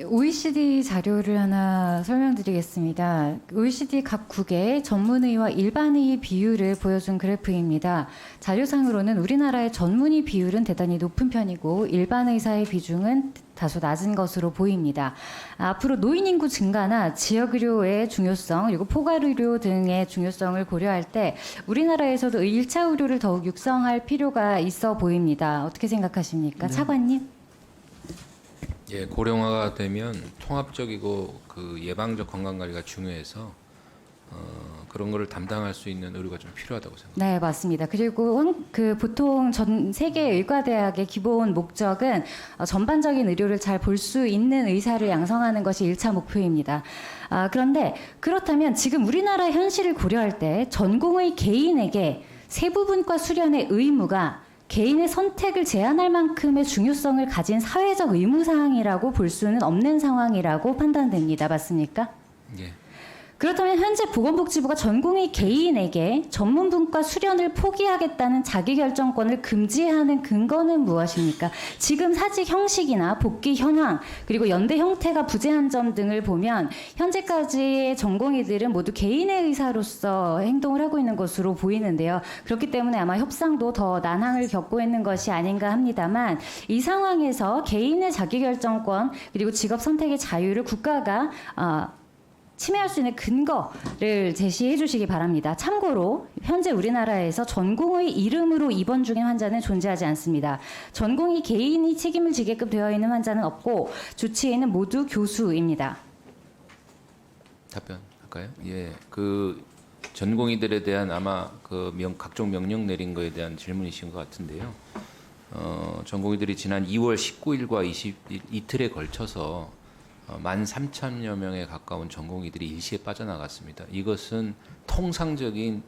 OECD 자료를 하나 설명드리겠습니다. OECD 각국의 전문의와 일반의 비율을 보여준 그래프입니다. 자료상으로는 우리나라의 전문의 비율은 대단히 높은 편이고 일반 의사의 비중은 다소 낮은 것으로 보입니다. 앞으로 노인 인구 증가나 지역 의료의 중요성 그리고 포괄 의료 등의 중요성을 고려할 때 우리나라에서도 1차 의료를 더욱 육성할 필요가 있어 보입니다. 어떻게 생각하십니까? 차관님? 예, 고령화가 되면 통합적이고 그 예방적 건강 관리가 중요해서 어, 그런 거를 담당할 수 있는 의료가 좀 필요하다고 생각합니다. 네, 맞습니다. 그리고 원- 그 보통 전 세계 의과대학의 기본 목적은 어, 전반적인 의료를 잘 볼 수 있는 의사를 양성하는 것이 일차 목표입니다. 아, 그런데 그렇다면 지금 우리나라 현실을 고려할 때 전공의 개인에게 세부분과 수련의 의무가 개인의 선택을 제한할 만큼의 중요성을 가진 사회적 의무 사항이라고 볼 수는 없는 상황이라고 판단됩니다. 맞습니까? 예. 그렇다면 현재 보건복지부가 전공의 개인에게 전문 분과 수련을 포기하겠다는 자기결정권을 금지하는 근거는 무엇입니까? 지금 사직 형식이나 복귀 현황 그리고 연대 형태가 부재한 점 등을 보면 현재까지의 전공의들은 모두 개인의 의사로서 행동을 하고 있는 것으로 보이는데요. 그렇기 때문에 아마 협상도 더 난항을 겪고 있는 것이 아닌가 합니다만 이 상황에서 개인의 자기결정권 그리고 직업 선택의 자유를 국가가 아, 침해할 수 있는 근거를 제시해 주시기 바랍니다. 참고로 현재 우리나라에서 전공의 이름으로 입원 중인 환자는 존재하지 않습니다. 전공의 개인이 책임을 지게끔 되어 있는 환자는 없고 주치의는 모두 교수입니다. 답변할까요? 예. 그 전공의들에 대한 아마 그 명, 각종 명령 내린 거에 대한 질문이신 것 같은데요. 어, 전공의들이 지난 2월 19일과 20일 이틀에 걸쳐서 어, 13,000여 명에 가까운 전공의들이 일시에 빠져나갔습니다. 이것은 통상적인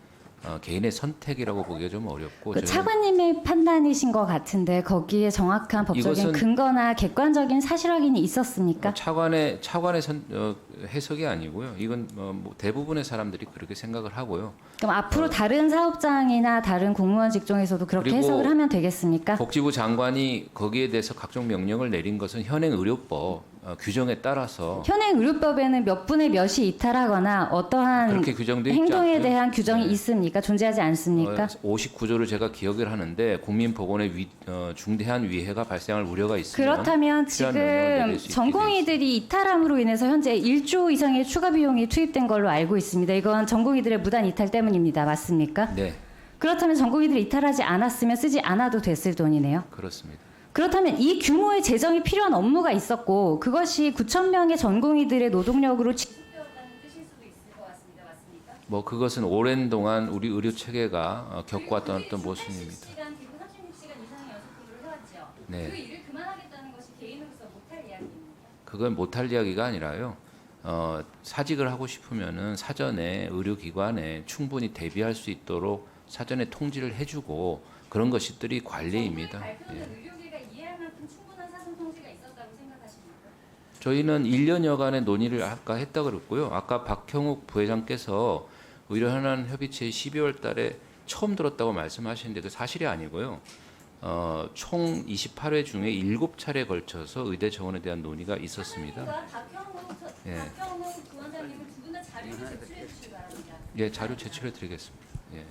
어, 개인의 선택이라고 보기가 좀 어렵고 그 차관님의 판단이신 것 같은데 거기에 정확한 법적인 근거나 객관적인 사실 확인이 있었습니까? 뭐 차관의 차관의 선, 어, 해석이 아니고요. 이건 어, 뭐 대부분의 사람들이 그렇게 생각을 하고요. 그럼 앞으로 다른 사업장이나 다른 공무원 직종에서도 그렇게 해석을 하면 되겠습니까? 복지부 장관이 거기에 대해서 각종 명령을 내린 것은 현행 의료법 어, 규정에 따라서 현행 의료법에는 몇 분의 몇이 이탈하거나 어떠한 그렇게 규정돼 있지 행동에 않고요. 대한 규정이 네. 있습니까? 존재하지 않습니까? 어, 59조를 제가 기억을 하는데 국민 보건에 위, 어, 중대한 위해가 발생할 우려가 있으면 그렇다면 필요한 명령을 지금 내릴 수 있게 돼 전공의들이 이탈함으로 인해서 현재 1조 이상의 추가 비용이 투입된 걸로 알고 있습니다. 이건 전공의들의 무단 이탈 때문입니다. 맞습니까? 네 그렇다면 전공의들이 이탈하지 않았으면 쓰지 않아도 됐을 돈이네요. 그렇습니다. 그렇다면 이 규모의 재정이 필요한 업무가 있었고 그것이 9천 명의 전공의들의 노동력으로 지급되었다는 뜻일 수도 있을 것 같습니다. 맞습니까? 뭐 그것은 오랜 동안 우리 의료 체계가 어, 겪어왔던 어떤 모습입니다. 40시간, 기본 36시간 이상의 연속 근무를 해왔죠. 네. 그 일을 그만하겠다는 것이 개인으로서 못할 이야기입니다. 그건 못할 이야기가 아니라요. 어, 사직을 하고 싶으면은 사전에 의료기관에 충분히 대비할 수 있도록 사전에 통지를 해주고 그런 것들이 관리입니다. 발표는 예. 만큼 충분한 사전 통지가 있었다고 생각하십니까? 저희는 1년여간의 논의를 아까 했다 그랬고요. 아까 박형욱 부회장께서 의료현안 협의체 12월 달에 처음 들었다고 말씀하시는데도 사실이 아니고요. 어, 총 28회 중에 7차례에 걸쳐서 의대 정원에 대한 논의가 있었습니다. 박형욱, 예. 박형욱 부원장님을 두분다 자료를 제출해 주시기 바랍니다. 예, 자료 제출해 드리겠습니다. 예.